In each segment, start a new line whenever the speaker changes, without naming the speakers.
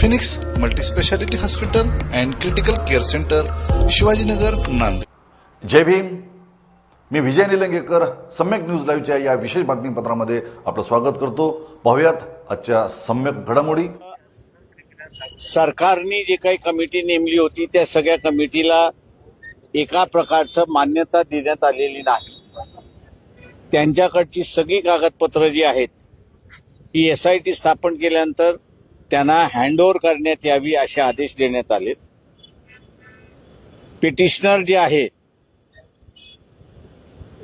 Phoenix multispeciality hospital and critical care centre Shivajinagar Nanded.
जय भीम. मी Vijay Nilangekar Samyak news लाईव्हच्या या विशेष बातमीपत्रामध्ये आपलं स्वागत करतो. पाहुयात आजच्या सम्यक घडामोडी.
सरकारने जे काही कमिटी नेमली होती त्या सगळ्या कमिटीला एका प्रकारचं मान्यता देण्यात आलेली नाही. त्यांच्याकडची सगळी कागदपत्रं जी आहेत ही एस आय टी स्थापन केल्यानंतर त्यांना हँडओव्हर करण्यात यावी असे आदेश देण्यात आले. पिटिशनर जे आहे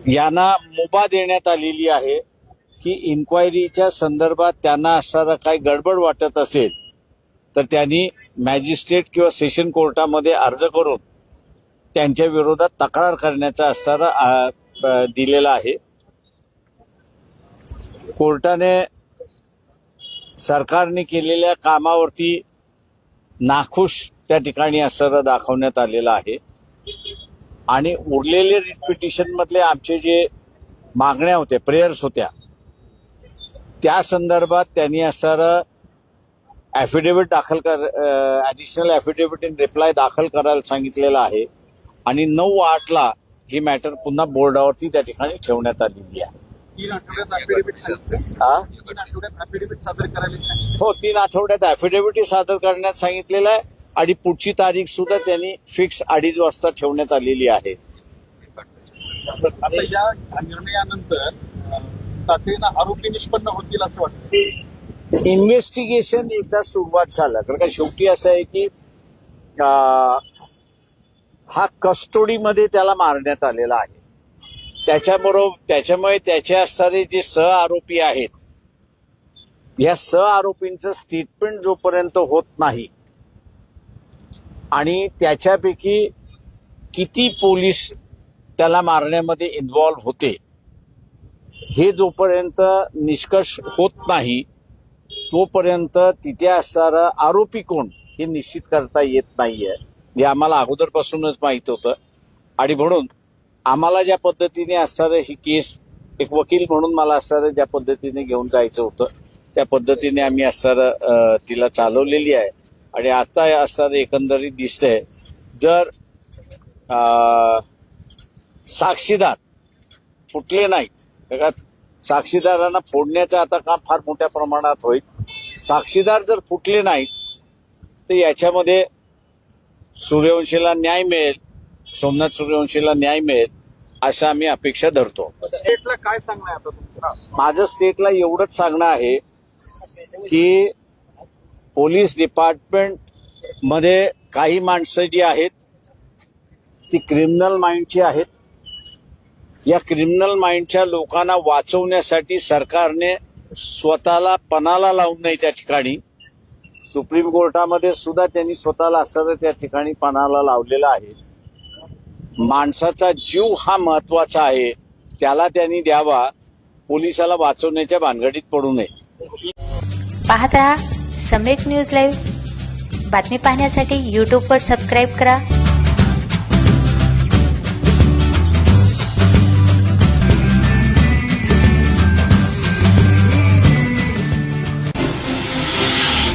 यांना मुभा देण्यात आलेली आहे की इन्क्वायरीच्या संदर्भात त्यांना असणारा काही गडबड वाटत असेल तर त्यांनी मॅजिस्ट्रेट किंवा सेशन कोर्टामध्ये अर्ज करून त्यांच्या विरोधात तक्रार करण्याचा असणारा दिलेला आहे. कोर्टाने सरकारने केलेल्या कामावरती नाखुश त्या ठिकाणी असणारं दाखवण्यात आलेलं आहे. आणि उरलेले रिट मधले आमचे जे मागण्या होते प्रेयर्स होत्या त्या संदर्भात त्यांनी असणारं ॲफिडेविट दाखल कर ॲडिशनल ॲफिडेविट इन रिप्लाय दाखल करायला सांगितलेलं आहे. आणि नऊ आठला ही मॅटर पुन्हा बोर्डावरती त्या ठिकाणी ठेवण्यात आलेली आहे.
तीन आठवड्यात.
हा?
तीन आठवड्यात affidavit सादर.
हो करण्यात सांगितलेलं आहे आणि पुढची तारीख सुद्धा त्यांनी फिक्स अडीच वाजता ठेवण्यात आलेली आहे
आता या निर्णयानंतर तातडीनं आरोपी निष्पन्न होतील असं वाटतं
इन्व्हेस्टिगेशन एकदा सुरुवात झालं कारण का शेवटी असं आहे की हा कस्टोडीमध्ये त्याला मारण्यात आलेला आहे त्याच्याबरोबर त्याच्यामुळे त्याचे असणारे जे सह आरोपी आहेत या सह आरोपींचं स्टेटमेंट जोपर्यंत होत नाही आणि त्याच्यापैकी किती पोलीस त्याला मारण्यामध्ये इन्व्हॉल्व होते हे जोपर्यंत निष्कर्ष होत नाही तोपर्यंत तिथे असणारा आरोपी कोण हे निश्चित करता येत नाहीये. जे आम्हाला अगोदरपासूनच माहीत होतं. आणि म्हणून आम्हाला ज्या पद्धतीने असणारं ही केस एक वकील म्हणून मला असणारं ज्या पद्धतीने घेऊन जायचं होतं त्या पद्धतीने आम्ही असणारं तिला चालवलेली आहे. आणि आता असणारं एकंदरीत दिसतंय. जर साक्षीदार फुटले नाहीत का साक्षीदारांना फोडण्याचं आता काम फार मोठ्या प्रमाणात होईल. साक्षीदार जर फुटले नाहीत तर याच्यामध्ये सूर्यवंशीला न्याय मिळेल. सोमनाथ सूर्यवंशीला न्याय मिळेल असं आम्ही अपेक्षा धरतो.
स्टेटला काय सांगणं आहे आता तुमचं
माझं स्टेटला एवढंच सांगणं आहे की पोलीस डिपार्टमेंटमध्ये काही माणसं जी आहेत ती क्रिमिनल माइंडची आहेत. या क्रिमिनल माइंडच्या लोकांना वाचवण्यासाठी सरकारने स्वतःला पणाला लावून नाही त्या ठिकाणी. सुप्रीम कोर्टामध्ये सुद्धा त्यांनी स्वतःला असं त्या ठिकाणी पणाला लावलेला आहे. माणसाचा जीव हा महत्त्वाचा आहे. त्याला त्यांनी द्यावा. पोलिसाला वाचवण्याच्या भानगडीत पडू नये.
पाहत रहा सम्यक न्यूज लाईव्ह बातमी पाहण्यासाठी युट्यूबवर सबस्क्राईब करा.